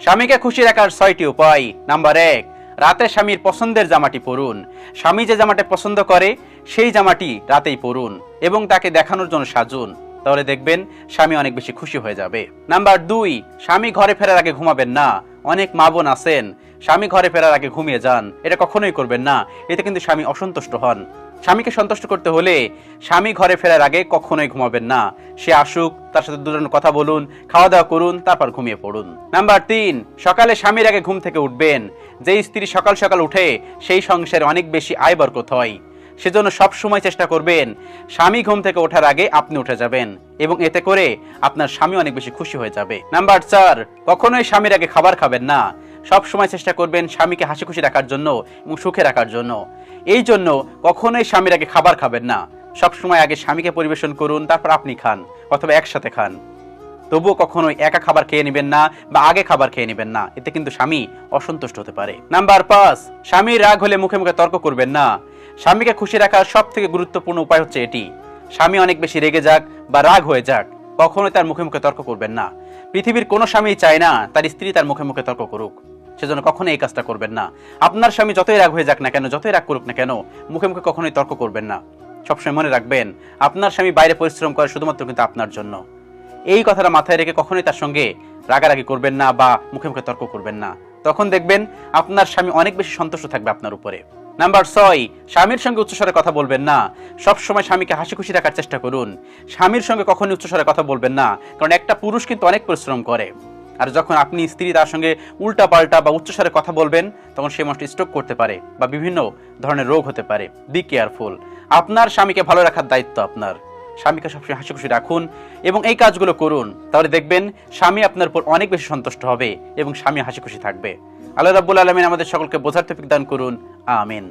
স্বামীকে খুশি রাখার ছয়টি উপায়। নাম্বার এক, রাতে স্বামীর পছন্দের জামাটি পরুন। স্বামী যে জামাটি পছন্দ করে, সেই জামাটি রাতেই পরুন এবং তাকে দেখানোর জন্য সাজুন। তাহলে দেখবেন স্বামী অনেক বেশি খুশি হয়ে যাবে। নাম্বার দুই, স্বামী ঘরে ফেরার আগে ঘুমাবেন না। অনেক মা বোন আছেন। স্বামী ঘরে ফেরার আগে ঘুমিয়ে যান। এটা কখনোই করবেন না। এতে কিন্তু স্বামী অসন্তুষ্ট হন। স্বামীকে সন্তুষ্ট করতে হলে স্বামী ঘরে ফেরার আগে কখনোই ঘুমাবেন না। সে আসুক, তার সাথে দুজন কথা বলুন খাওয়া দাওয়া করুন, তারপর ঘুমিয়ে পড়ুন। নাম্বার তিন, সকালে স্বামীর আগে ঘুম থেকে উঠবেন। যে স্ত্রী সকাল সকাল উঠে, সেই সংসারে অনেক বেশি আয় বরকত হয়। সেজন্য সব সময় চেষ্টা করবেন, স্বামী ঘুম থেকে ওঠার আগে আপনি উঠে যাবেন এবং এতে করে আপনার স্বামী অনেক বেশি খুশি হয়ে যাবে। নাম্বার চার, কখনোই স্বামীর আগে খাবার খাবেন না। সব সময় চেষ্টা করবেন স্বামীকে হাসি খুশি রাখার জন্য এবং সুখে রাখার জন্য। এই জন্য কখনোই স্বামীর আগে খাবার খাবেন না। সব সময় আগে স্বামীকে পরিবেশন করুন, তারপর আপনি খান অথবা একসাথে খান। তবুও কখনোই একা খাবার খেয়ে নেবেন না বা আগে খাবার খেয়ে নেবেন না। এতে কিন্তু স্বামী অসন্তুষ্ট হতে পারে। নাম্বার পাঁচ, স্বামীর রাগ হলে মুখে মুখে তর্ক করবেন না। স্বামীকে খুশি রাখার সব থেকে গুরুত্বপূর্ণ উপায় হচ্ছে এটি। স্বামী অনেক বেশি রেগে যাক বা রাগ হয়ে যাক। কখনোই তার মুখে মুখে তর্ক করবেন না। পৃথিবীর কোনো স্বামী চায় না তার স্ত্রী তার মুখে মুখে তর্ক করুক। সেজন্য কখনোই এই কাজটা করবেন না। আপনার স্বামী যতই রাগ হয়ে যাক না কেন, যতই রাগ করুক না কেন, মুখে মুখে কখনোই তর্ক করবেন না। সবসময় মনে রাখবেন, আপনার স্বামী বাইরে পরিশ্রম করে শুধুমাত্র কিন্তু আপনার জন্য। এই কথাটা মাথায় রেখে কখনোই তার সঙ্গে রাগারাগি করবেন না বা মুখে মুখে তর্ক করবেন না। তখন দেখবেন আপনার স্বামী অনেক বেশি সন্তুষ্ট থাকবে আপনার উপরে। নাম্বার ছয়, স্বামীর সঙ্গে উচ্চস্বরে কথা বলবেন না। সব সময় স্বামীকে হাসি খুশি রাখার চেষ্টা করুন। স্বামীর সঙ্গে কখনোই উচ্চস্বরে কথা বলবেন না, কারণ একটা পুরুষ কিন্তু অনেক পরিশ্রম করে। আর যখন আপনি স্ত্রী তার সঙ্গে উল্টা পাল্টা বা উচ্চস্বরে কথা বলবেন, তখন সে মানুষটি স্ট্রোক করতে পারে বা বিভিন্ন ধরনের রোগ হতে পারে। বি কেয়ারফুল আপনার স্বামীকে ভালো রাখার দায়িত্ব আপনার। স্বামীকে সবসময় হাসি খুশি রাখুন এবং এই কাজগুলো করুন। তাহলে দেখবেন স্বামী আপনার উপর অনেক বেশি সন্তুষ্ট হবে এবং স্বামী হাসি খুশি থাকবে। আল্লাহ রাবুল আলমিন আমাদের সকলকে বোঝার তফিক দান করুন। আমিন।